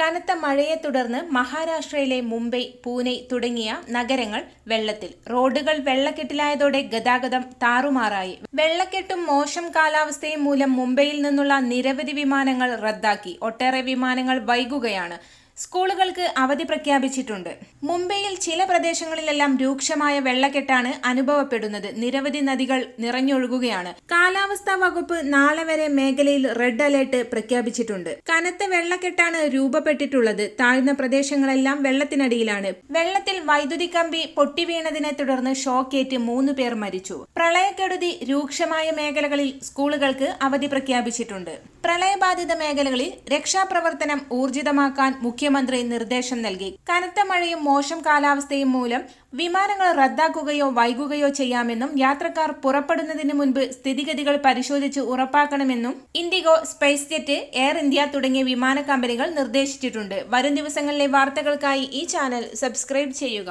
കനത്ത മഴയെ തുടർന്ന് മഹാരാഷ്ട്രയിലെ മുംബൈ പൂനെ തുടങ്ങിയ നഗരങ്ങൾ വെള്ളത്തിൽ. റോഡുകൾ വെള്ളക്കെട്ടിലായതോടെ ഗതാഗതം താറുമാറായി. വെള്ളക്കെട്ടും മോശം കാലാവസ്ഥയും മൂലം മുംബൈയിൽ നിന്നുള്ള നിരവധി വിമാനങ്ങൾ റദ്ദാക്കി. ഒട്ടേറെ വിമാനങ്ങൾ വൈകുകയാണ്. സ്കൂളുകൾക്ക് അവധി പ്രഖ്യാപിച്ചിട്ടുണ്ട്. മുംബൈയിൽ ചില പ്രദേശങ്ങളിലെല്ലാം രൂക്ഷമായ വെള്ളക്കെട്ടാണ് അനുഭവപ്പെടുന്നത്. നിരവധി നദികൾ നിറഞ്ഞൊഴുകുകയാണ്. കാലാവസ്ഥാ വകുപ്പ് നാളെ വരെ മേഖലയിൽ റെഡ് അലേർട്ട് പ്രഖ്യാപിച്ചിട്ടുണ്ട്. കനത്ത വെള്ളക്കെട്ടാണ് രൂപപ്പെട്ടിട്ടുള്ളത്. താഴ്ന്ന പ്രദേശങ്ങളെല്ലാം വെള്ളത്തിനടിയിലാണ്. വെള്ളത്തിൽ വൈദ്യുതി കമ്പി പൊട്ടിവീണതിനെ തുടർന്ന് ഷോക്കേറ്റ് മൂന്ന് പേർ മരിച്ചു. പ്രളയക്കെടുതി രൂക്ഷമായ മേഖലകളിൽ സ്കൂളുകൾക്ക് അവധി പ്രഖ്യാപിച്ചിട്ടുണ്ട്. പ്രളയബാധിത മേഖലകളിൽ രക്ഷാപ്രവർത്തനം ഊർജിതമാക്കാൻ മുഖ്യമന്ത്രി നിർദ്ദേശം നൽകി. കനത്ത മഴയും മോശം കാലാവസ്ഥയും മൂലം വിമാനങ്ങൾ റദ്ദാക്കുകയോ വൈകുകയോ ചെയ്യാമെന്നും യാത്രക്കാർ പുറപ്പെടുന്നതിന് മുൻപ് സ്ഥിതിഗതികൾ പരിശോധിച്ച് ഉറപ്പാക്കണമെന്നും IndiGo SpiceJet Air India തുടങ്ങിയ വിമാന കമ്പനികൾ നിർദ്ദേശിച്ചിട്ടുണ്ട്. വരും ദിവസങ്ങളിലെ വാർത്തകൾക്കായി ഈ ചാനൽ സബ്സ്ക്രൈബ് ചെയ്യുക.